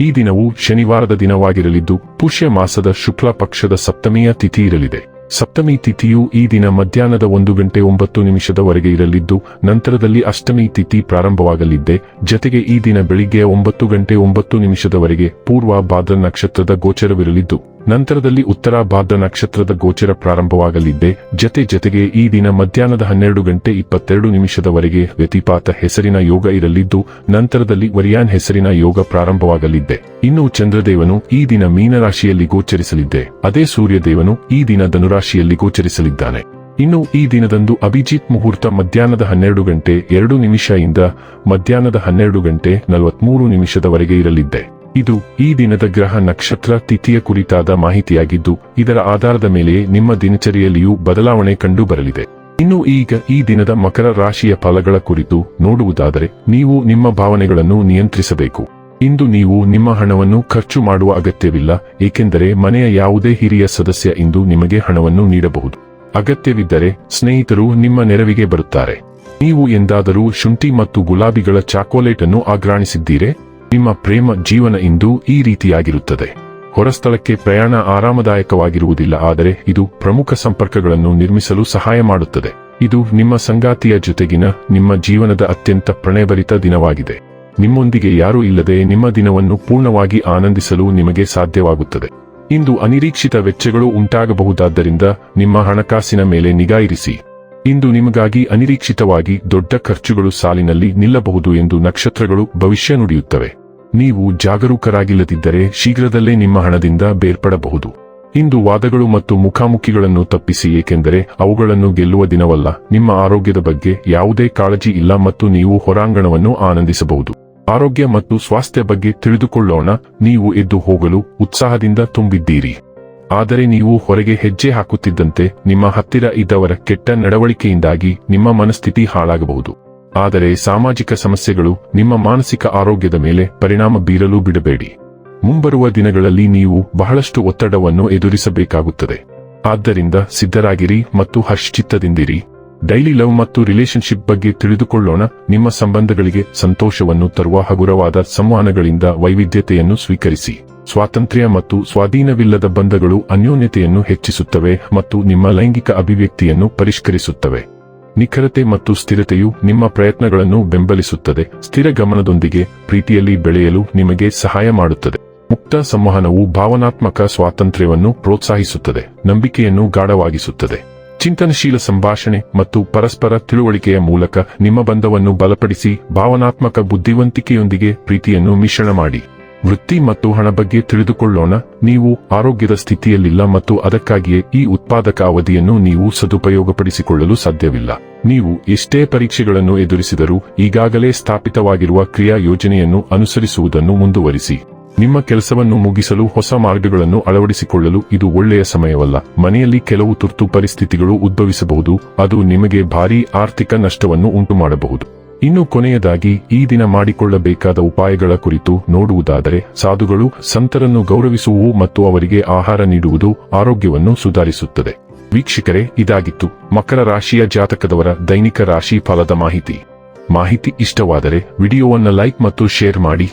ಈ ದಿನವು ಶನಿವಾರದ ದಿನವಾಗಿರಲಿದ್ದು ಪುಷ್ಯ ಮಾಸದ ಶುಕ್ಲ ಪಕ್ಷದ ಸಪ್ತಮಿಯ ತಿಥಿ ಇರಲಿದೆ. ಸಪ್ತಮಿ ತಿಥಿಯು ಈ ದಿನ ಮಧ್ಯಾಹ್ನದ ಒಂದು ಗಂಟೆ ಒಂಬತ್ತು ನಿಮಿಷದವರೆಗೆ ಇರಲಿದ್ದು, ನಂತರದಲ್ಲಿ ಅಷ್ಟಮಿ ತಿಥಿ ಪ್ರಾರಂಭವಾಗಲಿದ್ದೆ. ಜತೆಗೆ ಈ ದಿನ ಬೆಳಿಗ್ಗೆ ಒಂಬತ್ತು ಗಂಟೆ ಒಂಬತ್ತು ನಿಮಿಷದವರೆಗೆ ಪೂರ್ವ ಭಾದ್ರ ನಕ್ಷತ್ರದ ಗೋಚರವಿರಲಿದ್ದು, ನಂತರದಲ್ಲಿ ಉತ್ತರ ಭಾದ್ರ ನಕ್ಷತ್ರದ ಗೋಚರ ಪ್ರಾರಂಭವಾಗಲಿದ್ದೆ. ಜತೆ ಜತೆಗೆ ಈ ದಿನ ಮಧ್ಯಾಹ್ನದ ಹನ್ನೆರಡು ಗಂಟೆ ಇಪ್ಪತ್ತೆರಡು ನಿಮಿಷದವರೆಗೆ ವ್ಯತಿಪಾತ ಹೆಸರಿನ ಯೋಗ ಇರಲಿದ್ದು, ನಂತರದಲ್ಲಿ ವರಿಯಾನ್ ಹೆಸರಿನ ಯೋಗ ಪ್ರಾರಂಭವಾಗಲಿದ್ದೆ. ಇನ್ನು ಚಂದ್ರದೇವನು ಈ ದಿನ ಮೀನರಾಶಿಯಲ್ಲಿ ಗೋಚರಿಸಲಿದ್ದೆ. ಅದೇ ಸೂರ್ಯದೇವನು ಈ ದಿನ ಧನುರಾಶಿಯಲ್ಲಿ ಗೋಚರಿಸಲಿದ್ದಾನೆ. ಇನ್ನು ಈ ದಿನದಂದು ಅಭಿಜಿತ್ ಮುಹೂರ್ತ ಮಧ್ಯಾಹ್ನದ ಹನ್ನೆರಡು ಗಂಟೆ ಎರಡು ನಿಮಿಷ ಇಂದ ಮಧ್ಯಾಹ್ನದ ಹನ್ನೆರಡು ಗಂಟೆ ನಲವತ್ಮೂರು ನಿಮಿಷದವರೆಗೆ ಇರಲಿದ್ದೆ. ಇದು ಈ ದಿನದ ಗ್ರಹ ನಕ್ಷತ್ರ ತಿಥಿಯ ಕುರಿತಾದ ಮಾಹಿತಿಯಾಗಿದ್ದು, ಇದರ ಆಧಾರದ ಮೇಲೆ ನಿಮ್ಮ ದಿನಚರಿಯಲ್ಲಿಯೂ ಬದಲಾವಣೆ ಕಂಡು ಬರಲಿದೆ ಇನ್ನು ಈಗ ಈ ದಿನದ ಮಕರ ರಾಶಿಯ ಫಲಗಳ ಕುರಿತು ನೋಡುವುದಾದರೆ, ನೀವು ನಿಮ್ಮ ಭಾವನೆಗಳನ್ನು ನಿಯಂತ್ರಿಸಬೇಕು. ಇಂದು ನೀವು ನಿಮ್ಮ ಹಣವನ್ನು ಖರ್ಚು ಮಾಡುವ ಅಗತ್ಯವಿಲ್ಲ, ಏಕೆಂದರೆ ಮನೆಯ ಯಾವುದೇ ಹಿರಿಯ ಸದಸ್ಯ ಇಂದು ನಿಮಗೆ ಹಣವನ್ನು ನೀಡಬಹುದು. ಅಗತ್ಯವಿದ್ದರೆ ಸ್ನೇಹಿತರು ನಿಮ್ಮ ನೆರವಿಗೆ ಬರುತ್ತಾರೆ. ನೀವು ಎಂದಾದರೂ ಶುಂಠಿ ಮತ್ತು ಗುಲಾಬಿಗಳ ಚಾಕೋಲೇಟ್ ಅನ್ನು ಆಗ್ರಾಣಿಸಿದ್ದೀರೆ ನಿಮ್ಮ ಪ್ರೇಮ ಜೀವನ ಇಂದು ಈ ರೀತಿಯಾಗಿರುತ್ತದೆ. ಹೊರಸ್ಥಳಕ್ಕೆ ಪ್ರಯಾಣ ಆರಾಮದಾಯಕವಾಗಿರುವುದಿಲ್ಲ, ಆದರೆ ಇದು ಪ್ರಮುಖ ಸಂಪರ್ಕಗಳನ್ನು ನಿರ್ಮಿಸಲು ಸಹಾಯ ಮಾಡುತ್ತದೆ. ಇದು ನಿಮ್ಮ ಸಂಗಾತಿಯ ಜೊತೆಗಿನ ನಿಮ್ಮ ಜೀವನದ ಅತ್ಯಂತ ಪ್ರಣಯಭರಿತ ದಿನವಾಗಿದೆ. ನಿಮ್ಮೊಂದಿಗೆ ಯಾರೂ ಇಲ್ಲದೆ ನಿಮ್ಮ ದಿನವನ್ನು ಪೂರ್ಣವಾಗಿ ಆನಂದಿಸಲು ನಿಮಗೆ ಸಾಧ್ಯವಾಗುತ್ತದೆ. ಇಂದು ಅನಿರೀಕ್ಷಿತ ವೆಚ್ಚಗಳು ಉಂಟಾಗಬಹುದಾದ್ದರಿಂದ ನಿಮ್ಮ ಹಣಕಾಸಿನ ಮೇಲೆ ನಿಗಾ ಇರಿಸಿ. ಇಂದು ನಿಮಗಾಗಿ ಅನಿರೀಕ್ಷಿತವಾಗಿ ದೊಡ್ಡ ಖರ್ಚುಗಳು ಸಾಲಿನಲ್ಲಿ ನಿಲ್ಲಬಹುದು ಎಂದು ನಕ್ಷತ್ರಗಳು ಭವಿಷ್ಯ ನುಡಿಯುತ್ತವೆ. ನೀವು ಜಾಗರೂಕರಾಗಿಲ್ಲದಿದ್ದರೆ ಶೀಘ್ರದಲ್ಲೇ ನಿಮ್ಮ ಹಣದಿಂದ ಬೇರ್ಪಡಬಹುದು. ಇಂದು ವಾದಗಳು ಮತ್ತು ಮುಖಾಮುಖಿಗಳನ್ನು ತಪ್ಪಿಸಿ ಏಕೆಂದರೆ ಅವುಗಳನ್ನು ಗೆಲ್ಲುವ ದಿನವಲ್ಲ. ನಿಮ್ಮ ಆರೋಗ್ಯದ ಬಗ್ಗೆ ಯಾವುದೇ ಕಾಳಜಿ ಇಲ್ಲ ಮತ್ತು ನೀವು ಹೊರಾಂಗಣವನ್ನು ಆನಂದಿಸಬಹುದು. ಆರೋಗ್ಯ ಮತ್ತು ಸ್ವಾಸ್ಥ್ಯ ಬಗ್ಗೆ ತಿಳಿದುಕೊಳ್ಳೋಣ, ನೀವು ಎದ್ದು ಹೋಗಲು ಉತ್ಸಾಹದಿಂದ ತುಂಬಿದ್ದೀರಿ. ಆದರೆ ನೀವು ಹೊರಗೆ ಹೆಜ್ಜೆ ಹಾಕುತ್ತಿದ್ದಂತೆ ನಿಮ್ಮ ಹತ್ತಿರ ಇದ್ದವರ ಕೆಟ್ಟ ನಡವಳಿಕೆಯಿಂದಾಗಿ ನಿಮ್ಮ ಮನಸ್ಥಿತಿ ಹಾಳಾಗಬಹುದು. ಆದರೆ ಸಾಮಾಜಿಕ ಸಮಸ್ಯೆಗಳು ನಿಮ್ಮ ಮಾನಸಿಕ ಆರೋಗ್ಯದ ಮೇಲೆ ಪರಿಣಾಮ ಬೀರಲು ಬಿಡಬೇಡಿ. ಮುಂಬರುವ ದಿನಗಳಲ್ಲಿ ನೀವು ಬಹಳಷ್ಟು ಒತ್ತಡವನ್ನು ಎದುರಿಸಬೇಕಾಗುತ್ತದೆ. ಆದ್ದರಿಂದ ಸಿದ್ಧರಾಗಿರಿ ಮತ್ತು ಹರ್ಷಚಿತ್ತದಿಂದಿರಿ ಡೈಲಿ ಲವ್ ಮತ್ತು ರಿಲೇಶನ್ಶಿಪ್ ಬಗ್ಗೆ ತಿಳಿದುಕೊಳ್ಳೋಣ. ನಿಮ್ಮ ಸಂಬಂಧಗಳಿಗೆ ಸಂತೋಷವನ್ನು ತರುವ ಹಗುರವಾದ ಸಂವಹನಗಳಿಂದ ವೈವಿಧ್ಯತೆಯನ್ನು ಸ್ವೀಕರಿಸಿ. ಸ್ವಾತಂತ್ರ್ಯ ಮತ್ತು ಸ್ವಾಧೀನವಿಲ್ಲದ ಬಂಧಗಳು ಅನ್ಯೋನ್ಯತೆಯನ್ನು ಹೆಚ್ಚಿಸುತ್ತವೆ ಮತ್ತು ನಿಮ್ಮ ಲೈಂಗಿಕ ಅಭಿವ್ಯಕ್ತಿಯನ್ನು ಪರಿಷ್ಕರಿಸುತ್ತವೆ. ನಿಖರತೆ ಮತ್ತು ಸ್ಥಿರತೆಯು ನಿಮ್ಮ ಪ್ರಯತ್ನಗಳನ್ನು ಬೆಂಬಲಿಸುತ್ತದೆ. ಸ್ಥಿರ ಗಮನದೊಂದಿಗೆ ಪ್ರೀತಿಯಲ್ಲಿ ಬೆಳೆಯಲು ನಿಮಗೆ ಸಹಾಯ ಮಾಡುತ್ತದೆ. ಮುಕ್ತ ಸಂವಹನವು ಭಾವನಾತ್ಮಕ ಸ್ವಾತಂತ್ರ್ಯವನ್ನು ಪ್ರೋತ್ಸಾಹಿಸುತ್ತದೆ. ನಂಬಿಕೆಯನ್ನು ಗಾಢವಾಗಿಸುತ್ತದೆ. ಚಿಂತನಶೀಲ ಸಂಭಾಷಣೆ ಮತ್ತು ಪರಸ್ಪರ ತಿಳುವಳಿಕೆಯ ಮೂಲಕ ನಿಮ್ಮ ಬಂಧವನ್ನು ಬಲಪಡಿಸಿ ಭಾವನಾತ್ಮಕ ಬುದ್ಧಿವಂತಿಕೆಯೊಂದಿಗೆ ಪ್ರೀತಿಯನ್ನು ಮಿಶ್ರಣ ಮಾಡಿ. ವೃತ್ತಿ ಮತ್ತು ಹಣ ಬಗ್ಗೆ ತಿಳಿದುಕೊಳ್ಳೋಣ. ನೀವು ಆರೋಗ್ಯದ ಸ್ಥಿತಿಯಲ್ಲಿಲ್ಲ ಮತ್ತು ಅದಕ್ಕಾಗಿಯೇ ಈ ಉತ್ಪಾದಕ ಅವಧಿಯನ್ನು ನೀವು ಸದುಪಯೋಗಪಡಿಸಿಕೊಳ್ಳಲು ಸಾಧ್ಯವಿಲ್ಲ. ನೀವು ಎಷ್ಟೇ ಪರೀಕ್ಷೆಗಳನ್ನು ಎದುರಿಸಿದರೂ ಈಗಾಗಲೇ ಸ್ಥಾಪಿತವಾಗಿರುವ ಕ್ರಿಯಾ ಯೋಜನೆಯನ್ನು ಅನುಸರಿಸುವುದನ್ನು ಮುಂದುವರಿಸಿ. ನಿಮ್ಮ ಕೆಲಸವನ್ನು ಮುಗಿಸಲು ಹೊಸ ಮಾರ್ಗಗಳನ್ನು ಅಳವಡಿಸಿಕೊಳ್ಳಲು ಇದು ಒಳ್ಳೆಯ ಸಮಯವಲ್ಲ. ಮನೆಯಲ್ಲಿ ಕೆಲವು ತುರ್ತು ಪರಿಸ್ಥಿತಿಗಳು ಉದ್ಭವಿಸಬಹುದು, ಅದು ನಿಮಗೆ ಭಾರೀ ಆರ್ಥಿಕ ನಷ್ಟವನ್ನು ಉಂಟುಮಾಡಬಹುದು. ಇನ್ನು ಕೊನೆಯದಾಗಿ, ಈ ದಿನ ಮಾಡಿಕೊಳ್ಳಬೇಕಾದ ಉಪಾಯಗಳ ಕುರಿತು ನೋಡುವುದಾದರೆ, ಸಾಧುಗಳು ಸಂತರನ್ನು ಗೌರವಿಸುವುದು ಮತ್ತು ಅವರಿಗೆ ಆಹಾರ ನೀಡುವುದು ಆರೋಗ್ಯವನ್ನು ಸುಧಾರಿಸುತ್ತದೆ. ವೀಕ್ಷಕರೇ, ಇದಾಗಿತ್ತು ಮಕರ ರಾಶಿಯ ಜಾತಕದವರ ದೈನಿಕ ರಾಶಿ ಫಲದ ಮಾಹಿತಿ. ಮಾಹಿತಿ ಇಷ್ಟವಾದರೆ, ವಿಡಿಯೋವನ್ನು ಲೈಕ್ ಮತ್ತು ಶೇರ್ ಮಾಡಿ.